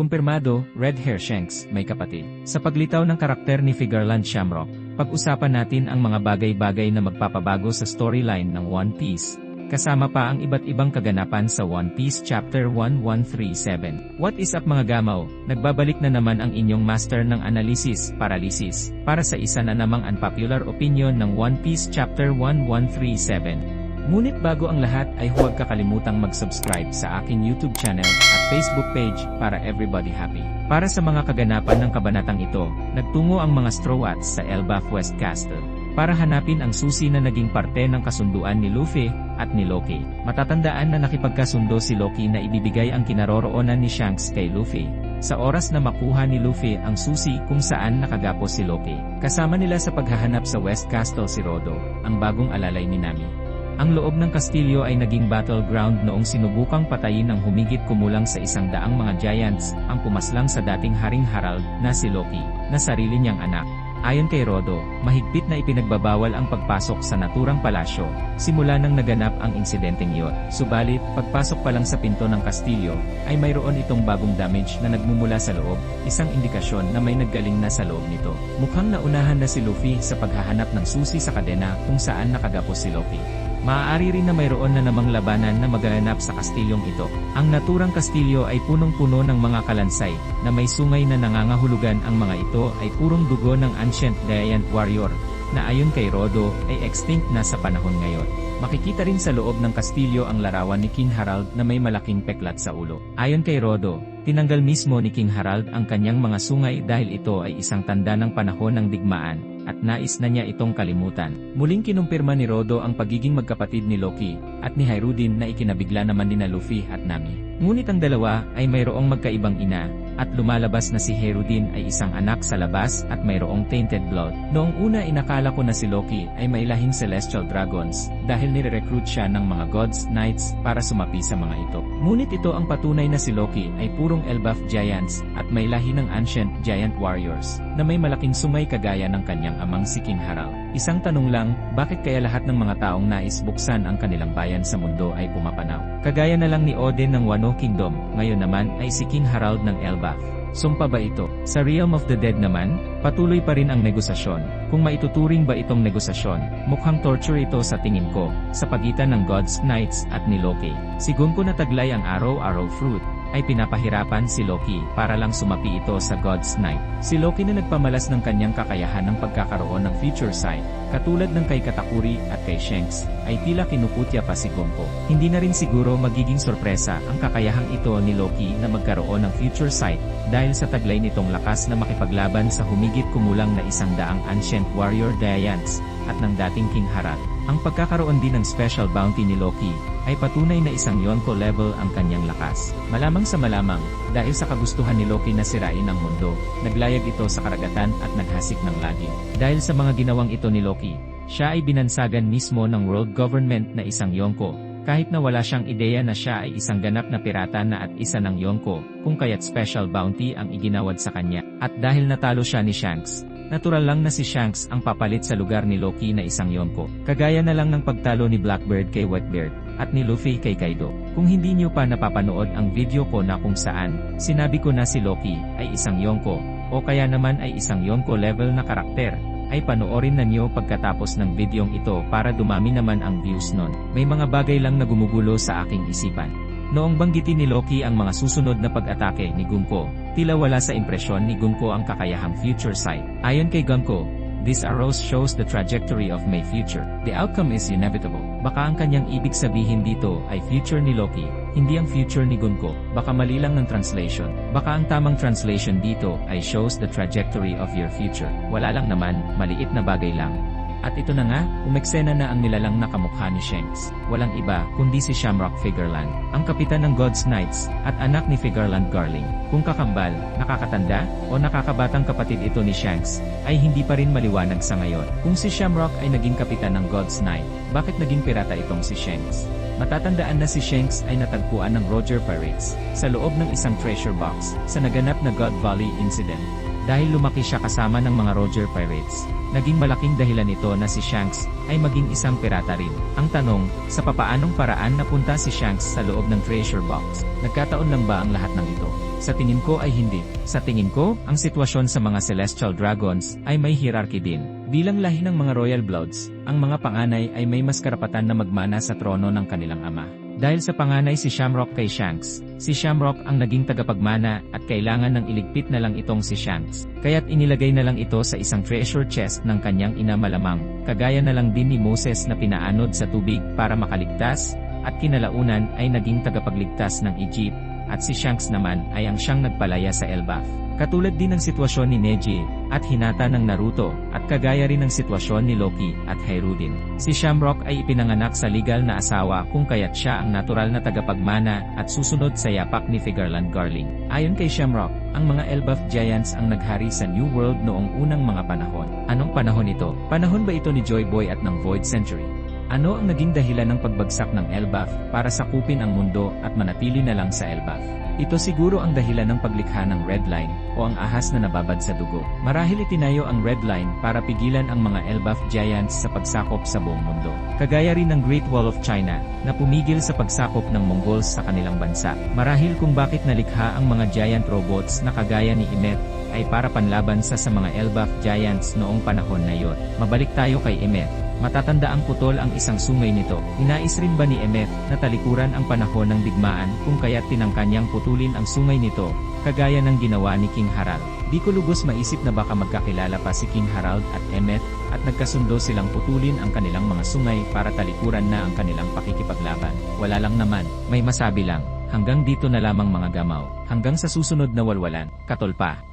Kumpirmado, Red Hair Shanks, may kapatid. Sa paglitaw ng karakter ni Figureland Shamrock, pag-usapan natin ang mga bagay-bagay na magpapabago sa storyline ng One Piece. Kasama pa ang iba't ibang kaganapan sa One Piece Chapter 1137. What is up mga gamaw? Nagbabalik na naman ang inyong master ng analysis, paralysis, para sa isa na namang unpopular opinion ng One Piece Chapter 1137. Ngunit bago ang lahat ay huwag kakalimutang mag-subscribe sa aking YouTube channel at Facebook page para everybody happy. Para sa mga kaganapan ng kabanatang ito, nagtungo ang mga Strowats sa Elbaf West Castle para hanapin ang susi na naging parte ng kasunduan ni Luffy at ni Loki. Matatandaan na nakipagkasundo si Loki na ibibigay ang kinaroroonan ni Shanks kay Luffy. Sa oras na makuha ni Luffy ang susi kung saan nakagapos si Loki. Kasama nila sa paghahanap sa West Castle si Rodo, ang bagong alalay ni Nami. Ang loob ng kastilyo ay naging battleground noong sinubukang patayin ng humigit kumulang sa isang daang mga giants, ang pumaslang sa dating Haring Harald, na si Loki, na sarili niyang anak. Ayon kay Rodo, mahigpit na ipinagbabawal ang pagpasok sa naturang palasyo, simula nang naganap ang insidenteng iyon. Subalit, pagpasok pa lang sa pinto ng kastilyo, ay mayroon itong bagong damage na nagmumula sa loob, isang indikasyon na may naggaling na sa loob nito. Mukhang naunahan na si Luffy sa paghahanap ng susi sa kadena kung saan nakagapos si Loki. Maaari rin na mayroon na namang labanan na magaganap sa kastilyong ito. Ang naturang kastilyo ay punong-puno ng mga kalansay, na may sungay na nangangahulugan ang mga ito ay purong dugo ng ancient giant warrior, na ayon kay Rodo, ay extinct na sa panahon ngayon. Makikita rin sa loob ng kastilyo ang larawan ni King Harald na may malaking peklat sa ulo. Ayon kay Rodo, tinanggal mismo ni King Harald ang kanyang mga sungay dahil ito ay isang tanda ng panahon ng digmaan, at nais na niya itong kalimutan. Muling kinumpirma ni Rodo ang pagiging magkapatid ni Loki, at ni Hyrudin na ikinabigla naman ni na Luffy at Nami. Ngunit ang dalawa ay mayroong magkaibang ina, at lumalabas na si Herudin ay isang anak sa labas at mayroong tainted blood. Noong una inakala ko na si Loki ay may lahing celestial dragons, dahil nire-recruit siya ng mga gods, knights, para sumapi sa mga ito. Ngunit ito ang patunay na si Loki ay purong elbaf giants, at may lahi ng ancient giant warriors, na may malaking sumay kagaya ng kanyang amang si King Harald. Isang tanong lang, bakit kaya lahat ng mga taong nais buksan ang kanilang bayan sa mundo ay pumapanaw? Kagaya na lang ni Odin ng Wano Kingdom, ngayon naman ay si King Harald ng Elbaf. Sumpa ba ito? Sa Realm of the Dead naman, patuloy pa rin ang negosasyon. Kung maituturing ba itong negosasyon, mukhang torture ito sa tingin ko, sa pagitan ng Gods, Knights, at ni Loki. Si Gunko na taglay ang Arrow-Arrow Fruit, ay pinapahirapan si Loki para lang sumapi ito sa God's Knight. Si Loki na nagpamalas ng kanyang kakayahan ng pagkakaroon ng future sight, katulad ng kay Katakuri at kay Shanks, ay tila kinuputya pa si Gonko. Hindi na rin siguro magiging sorpresa ang kakayahang ito ni Loki na magkaroon ng future sight, dahil sa taglay nitong lakas na makipaglaban sa humigit kumulang na isang daang ancient warrior giants, at ng dating King Harald. Ang pagkakaroon din ng special bounty ni Loki, ay patunay na isang Yonko level ang kanyang lakas. Malamang sa malamang, dahil sa kagustuhan ni Loki na sirain ang mundo, naglayag ito sa karagatan at naghasik ng lagi. Dahil sa mga ginawang ito ni Loki, siya ay binansagan mismo ng world government na isang Yonko, kahit na wala siyang ideya na siya ay isang ganap na pirata na at isa ng Yonko, kung kaya't special bounty ang iginawad sa kanya. At dahil natalo siya ni Shanks, natural lang na si Shanks ang papalit sa lugar ni Loki na isang Yonko. Kagaya na lang ng pagtalo ni Blackbird kay Whitebeard, at ni Luffy kay Kaido. Kung hindi niyo pa napapanood ang video ko na kung saan, sinabi ko na si Loki ay isang Yonko, o kaya naman ay isang Yonko level na karakter, ay panoorin na niyo pagkatapos ng videong ito para dumami naman ang views nun. May mga bagay lang na gumugulo sa aking isipan. Noong banggitin ni Loki ang mga susunod na pag-atake ni Gunko, tila wala sa impresyon ni Gunko ang kakayahang future sight. Ayon kay Gunko, This arrow shows the trajectory of my future. The outcome is inevitable. Baka ang kanyang ibig sabihin dito ay future ni Loki, hindi ang future ni Gunko. Baka mali lang ng translation. Baka ang tamang translation dito ay shows the trajectory of your future. Wala lang naman, maliit na bagay lang. At ito na nga, umeksena na ang nilalang na kamukha ni Shanks. Walang iba, kundi si Shamrock Figureland, ang kapitan ng God's Knights, at anak ni Figureland Garling. Kung kakambal, nakakatanda, o nakakabatang kapatid ito ni Shanks, ay hindi pa rin maliwanag sa ngayon. Kung si Shamrock ay naging kapitan ng God's Knight, bakit naging pirata itong si Shanks? Matatandaan na si Shanks ay natagpuan ng Roger Pirates, sa loob ng isang treasure box, sa naganap na God Valley Incident. Dahil lumaki siya kasama ng mga Roger Pirates, naging malaking dahilan ito na si Shanks ay maging isang pirata rin. Ang tanong, sa papaanong paraan napunta si Shanks sa loob ng treasure box? Nagkataon lang ba ang lahat ng ito? Sa tingin ko ay hindi. Sa tingin ko, ang sitwasyon sa mga Celestial Dragons ay may hierarchy din. Bilang lahi ng mga Royal Bloods, ang mga panganay ay may mas karapatan na magmana sa trono ng kanilang ama. Dahil sa panganay si Shamrock kay Shanks, si Shamrock ang naging tagapagmana at kailangan ng iligpit na lang itong si Shanks. Kaya't inilagay na lang ito sa isang treasure chest ng kanyang ina malamang, kagaya na lang din ni Moses na pinaanod sa tubig para makaligtas, at kinalaunan ay naging tagapagligtas ng Egypt, at si Shanks naman ay ang siyang nagpalaya sa Elbaf. Katulad din ng sitwasyon ni Neji, at Hinata ng Naruto, at kagaya rin ng sitwasyon ni Loki at Hairudin. Si Shamrock ay ipinanganak sa legal na asawa kung kaya't siya ang natural na tagapagmana at susunod sa yapak ni Figarland Garling. Ayon kay Shamrock, ang mga Elbaf Giants ang naghari sa New World noong unang mga panahon. Anong panahon ito? Panahon ba ito ni Joy Boy at ng Void Century? Ano ang naging dahilan ng pagbagsak ng Elbaf para sakupin ang mundo at manatili na lang sa Elbaf? Ito siguro ang dahilan ng paglikha ng Red Line o ang ahas na nababad sa dugo. Marahil itinayo ang Red Line para pigilan ang mga Elbaf Giants sa pagsakop sa buong mundo. Kagaya rin ng Great Wall of China na pumigil sa pagsakop ng Mongols sa kanilang bansa. Marahil kung bakit nalikha ang mga giant robots na kagaya ni Emet ay para panlaban sa sa mga Elbaf Giants noong panahon na yon. Mabalik tayo kay Emet. Matatanda ang putol ang isang sungay nito. Inais rin ba ni Emet na talikuran ang panahon ng digmaan kung kaya't tinangkanyang putulin ang sungay nito, kagaya ng ginawa ni King Harald. Di ko lubos maisip na baka magkakilala pa si King Harald at Emmet, at nagkasundo silang putulin ang kanilang mga sungay para talikuran na ang kanilang pakikipaglaban. Wala lang naman, may masabi lang, hanggang dito na lamang mga gamaw, hanggang sa susunod na walwalan, katolpa.